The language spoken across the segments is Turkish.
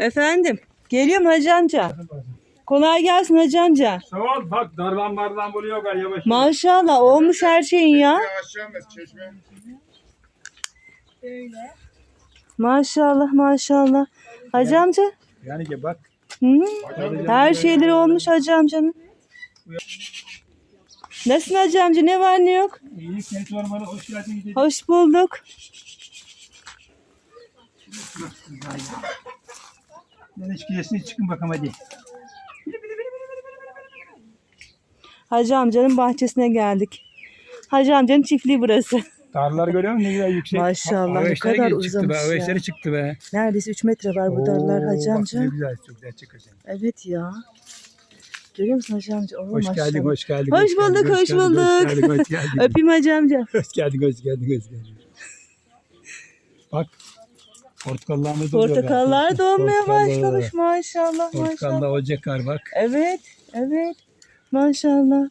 Efendim. Geliyorum hacı amca. Kolay gelsin hacı amca. Sağ ol. Bak darlan barlan buluyor galiba yavaş. Maşallah olmuş her şeyin ya. Çeşme? Maşallah maşallah. Hacı amca. Yani ki bak. Hı? Her şeyleri olmuş hacı amcanın. Nasılsın hacı amca? Ne var ne yok? İyi seni sormalı. Hoş geldin. Hoş bulduk. Ben eşkiyesine çıkın bakalım hadi. Hacı amcanın bahçesine geldik. Hacı amcanın çiftliği burası. Darlar görüyor musun ne güzel yüksek. Maşallah, ne kadar çıktı uzamış be, ya. Çıktı be. Neredeyse 3 metre var bu darlar hacı amca. Ne güzel çok güzel sen. Evet ya. Görüyor musun hacı amca? Oo, Hoş maşallah. geldin, hoş geldin. Hoş bulduk, hoş geldin, bulduk. Hoş geldin, hoş geldin. Öpeyim hacı amca. Hoş geldin, hoş geldin, hoş geldin. Bak, portakallarımız oluyor. Portakallar dolmaya Portakallar. başlamış maşallah maşallah. Portakalla ocak var bak. Evet, evet. Maşallah.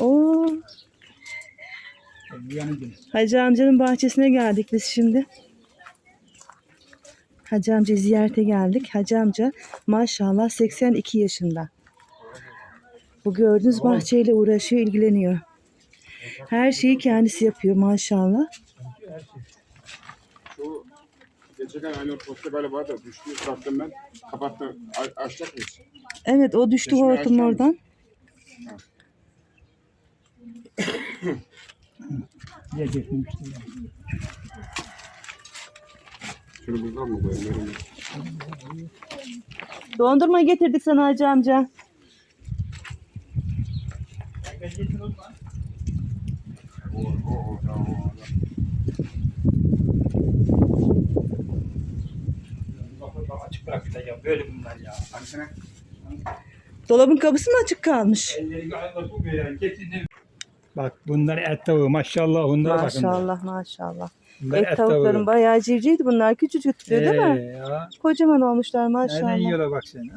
Oo, gel. Hacı amcanın bahçesine geldik biz şimdi. Hacı amca ziyarete geldik. Hacı amca maşallah 82 yaşında. Bu gördüğünüz bahçeyle uğraşıyor, ilgileniyor. Her şeyi kendisi yapıyor maşallah. Geçen aynı posta böyle vardı. Düştü sattım ben. Kapattım. A- açacak mıyız? Evet o düştü Çeşmeyi hortum oradan. Getirmiştim. ya. Şunu buradan mı koyayım? Dondurma getirdik sana Hacı amca. Oo, oo, tamam, oo. Bak, Açık bıraktılar ya böyle bunlar ya. Hangisine? Dolabın kapısı mı açık kalmış? Elleri galiba bu böyle getirin. Bak bunlar et tavuğu maşallah bunlar bakın. Maşallah maşallah. Bunlar Et tavukların bayağı civcivdi bunlar. Küçücüktü değil mi? Ee, ya. Kocaman olmuşlar Nereden maşallah. yiyorlar bak sen.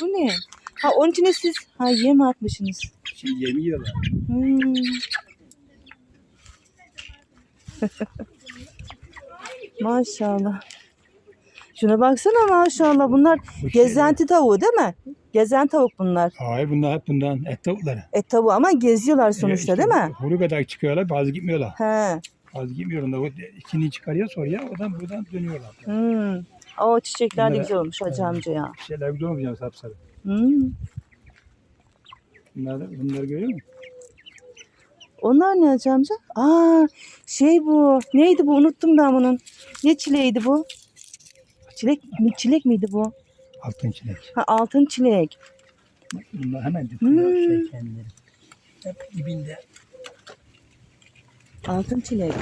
Bu ne? Ha onun içine siz ha yem atmışsınız. Şimdi yemi yiyorlar. Hmm. maşallah. Şuna baksana maşallah. Bunlar Bu şey- gezenti tavuğu değil mi? Gezen tavuk bunlar. Hayır bunlar hep bundan et tavukları. Et tavuğu ama geziyorlar sonuçta değil mi? Huru kadar çıkıyorlar bazı gitmiyorlar. He. Bazı gitmiyor. Onda o ikini çıkarıyor sonra ya oradan buradan dönüyorlar. Hmm. O çiçekler de Bunlara- güzel olmuş hacı amca ya. Bir şeyler güzel olmayacak sapsarı. Hmm. Bunlar, bunları görüyor musun? Onlar ne hacı amca? Aa şey bu. Neydi bu? Unuttum ben bunun. Ne çileğiydi bu? Çilek mi? Çilek miydi bu? Altın çilek. Ha, altın çilek. Bunlar hemen dökülüyor Hmm. şey kendileri. Hep dibinde. Altın çilek.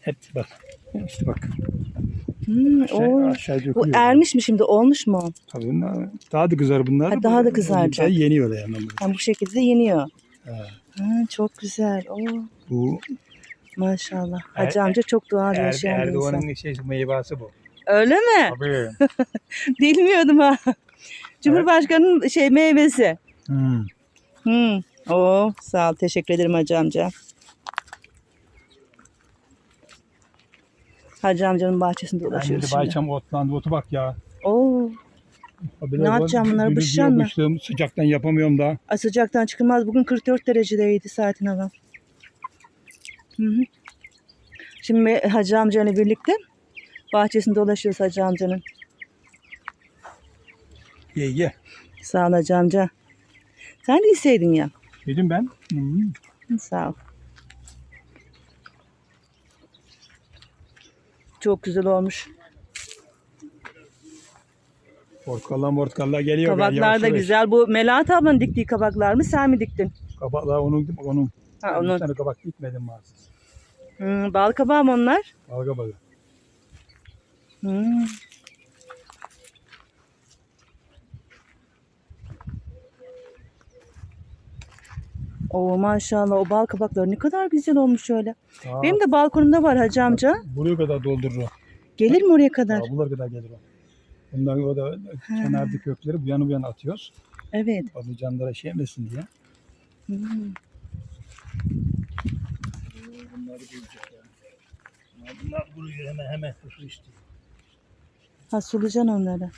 Hep bak. İşte bak. Hmm, Aşağı, o, aşağı bu ermiş mi şimdi? Olmuş mu? Tabii bunlar daha da kızar bunlar. Ha, daha da kızaracak. Şey yeniyorlar yani. bunlar. Ha, bu şekilde yeniyor. Ha. Ha, çok güzel. Oo, Bu maşallah. Er- Hacı amca çok doğal er, yaşayan bir insan. Erdoğan'ın şey, meyvası bu. Öyle mi? Tabii. Bilmiyordum ha. Cumhurbaşkanının şey meyvesi. hmm. Hmm. Oo, sağ ol. Teşekkür ederim Hacı amca. Hacı amcanın bahçesinde de şimdi. bayçam otlandı. Otu bak ya. Oo, Habire Ne yapacağım bunları, bıçacağım mı? bıçtım, Sıcaktan yapamıyorum da. ay sıcaktan çıkılmaz. Bugün 44 derecedeydi saatin hava. Hı hı. Şimdi Hacı amcayla birlikte bahçesinde dolaşıyoruz Hacı amcanın. Ye ye. Sağ ol Hacı amca. Sen de isteydin ya. Dedim ben. Hmm. Sağ ol. Çok güzel olmuş. Portakallar portakallar geliyor. Kabaklar da güzel. Bu Melahat ablanın diktiği kabaklar mı? Sen mi diktin? Kabaklar onun. onun. Ha, Ben Bir onun. tane kabak dikmedim maalesef. Hmm, bal kabağı mı onlar? Balga balı. Hmm. Oo maşallah o bal kabakları ne kadar güzel olmuş öyle. Aa, Benim de balkonumda var hacı amca. Buraya kadar doldurur o. Gelir mi oraya kadar? Aa, buralara kadar gelir o. Bunlar o da kenarda kökleri bu yana bu yana atıyoruz. Evet. Patlıcanlara şey yemesin diye. Hmm. Bunları büyüyecek yani. Bunlar kuruyor hemen hemen su istiyor. Ha sulayacaksın onları.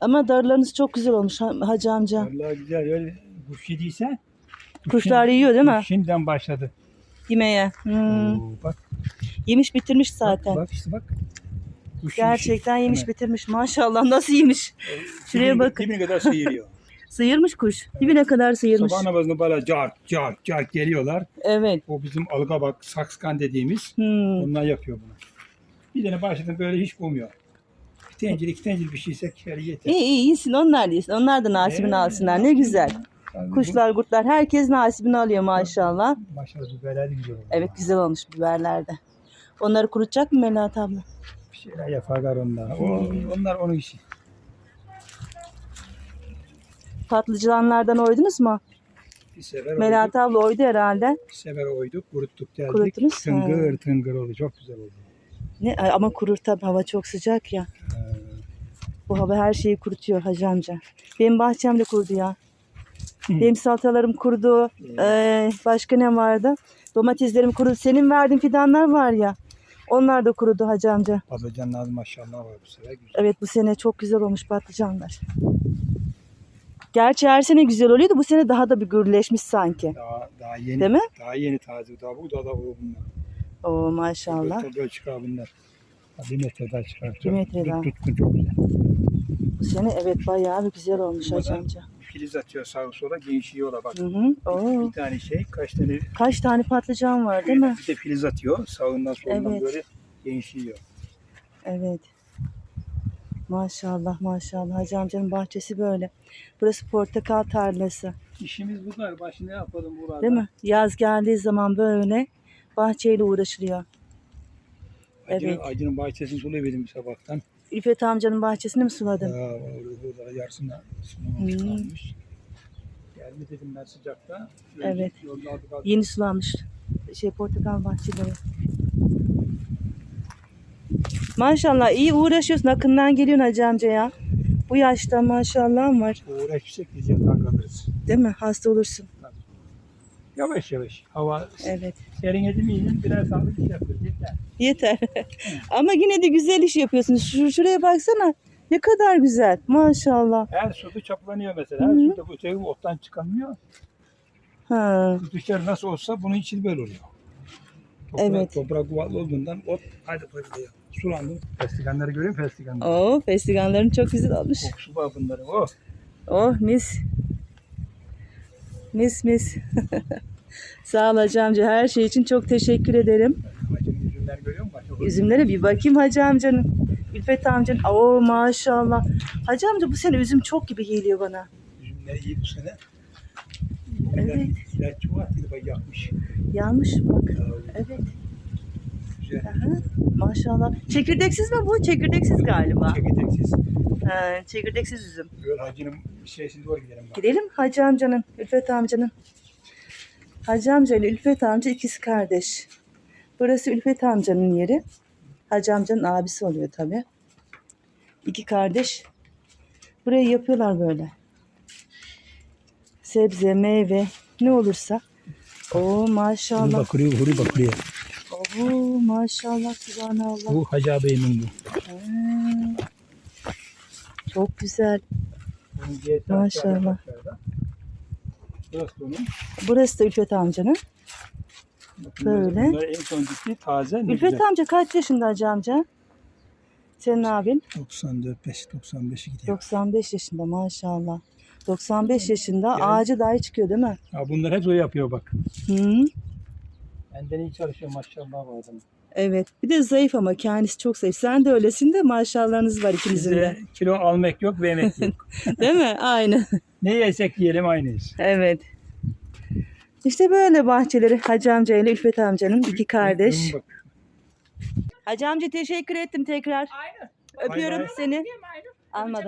Ama darlarınız çok güzel olmuş ha- hacı amca. Vallahi güzel öyle kuş yediyse. Kuşlar yiyor değil mi? Şimdiden başladı. Yemeye. Hmm. Oo, bak, Yemiş bitirmiş zaten. bak işte bak. Kuş Gerçekten yemiş Hemen. bitirmiş. Maşallah nasıl yemiş. Şuraya Dibine- bakın. Dibine kadar sıyırıyor. Sıyırmış kuş. Dibine kadar sıyırmış. Sabah namazında böyle cart cart cart geliyorlar. Evet. O bizim alga bak sakskan dediğimiz. Hmm. Onlar yapıyor bunu. Bir tane başladım böyle hiç bulmuyor. Bir tencere iki tencere bir şeyse kere yeter. İyi iyi iyisin onlar iyisin. Onlar da nasibini Ee, alsınlar. Ne güzel. Yani bu- Kuşlar kurtlar herkes nasibini alıyor maşallah. Maşallah biberler de güzel oldu. Evet güzel olmuş biberlerde. Onları kurutacak mı Melahat abla? Şeyler yaparlar onlar. O, Hmm. onlar onun işi. Patlıcanlardan oydunuz mu? Bir sefer Melahat oyduk, abla oydu herhalde. bir sefer oyduk, kuruttuk geldik. Kuruttunuz, Tıngır ha. tıngır oldu. Çok güzel oldu. Ne, ay, ama kurur tabii hava çok sıcak ya. Bu hava her şeyi kurutuyor hacı amca. Benim bahçem de kurudu ya. Hı. Benim salatalarım kurudu. Ee, başka ne vardı? Domateslerim kurudu. Senin verdiğin fidanlar var ya. Onlar da kurudu hacı amca. patlıcanlar maşallah var bu sefer. Güzel. Evet bu sene çok güzel olmuş patlıcanlar. Gerçi her sene güzel oluyordu. Bu sene daha da bir gürleşmiş sanki. Daha, daha yeni. Değil mi? Daha yeni taze. Daha bu da da o bunlar. Oo maşallah. Böyle, böyle çıkar bunlar. Bir metre daha çıkar. Bir metre daha. Tutkun çok güzel. Bu sene evet bayağı bir güzel olmuş hacı amca. Filiz atıyor sağa sola genişliyorlar bak. Hı hı. Oo. Bir tane şey kaç tane Kaç tane patlıcan var değil mi? bir de filiz atıyor. Sağından solundan Evet. böyle genişliyor. Evet. Maşallah maşallah. Hacı amcanın bahçesi böyle. Burası portakal tarlası. İşimiz bunlar. Başında ne yapalım burada? Değil mi? Yaz geldiği zaman böyle bahçeyle uğraşılıyor. Acının, Evet. acının bahçesini sulayabildim sabahtan. İlfet amcanın bahçesini mi suladın? Ya orada burada yarısında sulamamış Hmm. kalmış. Gelme dedim ben sıcakta. Evet. Aldık aldık. Yeni sulanmış. Şey portakal bahçeleri. Maşallah iyi uğraşıyorsun. Akından geliyorsun hacı amca ya. Bu yaşta maşallah var. Uğraşırsak yatağa kalırız. Değil mi? Hasta olursun. Yavaş yavaş. Hava Evet. serin edemeyince biraz sağlık iş yapıyoruz. Yeter. Yeter. Ama yine de güzel iş yapıyorsunuz. Şu, şuraya baksana. Ne kadar güzel. Maşallah. Her suda çaplanıyor mesela. Hı Her hı. suda bu şey ottan çıkamıyor. Ha, dışarı nasıl olsa bunun için böyle oluyor. Toprak, Evet. Toprak yuvarlı olduğundan ot hadi fırlıyor. Sulandı. Festiganları görüyor musun festiganları? Oo, festivallerin çok güzel olmuş. Kokusu var bunların. Oh. Oh mis. Mis mis. Sağ ol hacı amca. Her şey için çok teşekkür ederim. Görüyor musun? Çok Üzümlere bir bakayım hacı amcanın. Ülfet amcanın. Oo maşallah. Hacı amca bu sene üzüm çok gibi geliyor bana. Üzümleri iyi bu sene. Evet. İlaç bak yakmış. Yanmış bak. Evet. Güzel. Aha, maşallah. Çekirdeksiz mi bu? Çekirdeksiz galiba. Çekirdeksiz. Ha, çekirdeksiz üzüm. Böyle hacının şeysine doğru gidelim bak. Gidelim Hacı amcanın, Ülfet amcanın. Hacı amca ile Ülfet amca ikisi kardeş. Burası Ülfet amcanın yeri. Hacı amcanın abisi oluyor tabi. İki kardeş. Burayı yapıyorlar böyle. Sebze, meyve ne olursa. Oo maşallah. Bakırıyor, huri bakırıyor. Oo maşallah subhanallah. Bu Hacı ağabeyimin bu. Ha, Çok güzel. Maşallah. Burası da onun. Burası da Ülfet amcanın. Böyle. Bunlar en son gitti taze. Ülfet güzel. amca kaç yaşında Hacı amca? Senin abin? 94, 5, 95'i gidiyor. 95 yaşında maşallah. 95 yaşında Yani- ağacı dahi çıkıyor değil mi? Ya bunlar hep o yapıyor bak. Hı. Benden iyi çalışıyor maşallah bu adam. Evet. Bir de zayıf ama kendisi çok zayıf. Sen de öylesin de maşallahınız var ikinizin de. Bizde kilo almak yok, vermek yok. Değil mi? Aynı. ne yesek yiyelim aynıyız. evet. İşte böyle bahçeleri Hacı amca ile Ülfet amcanın iki kardeş. Bak. Hacı amca teşekkür ettim tekrar. Aynı. Öpüyorum seni. Değil mi? Aynı. Almadım.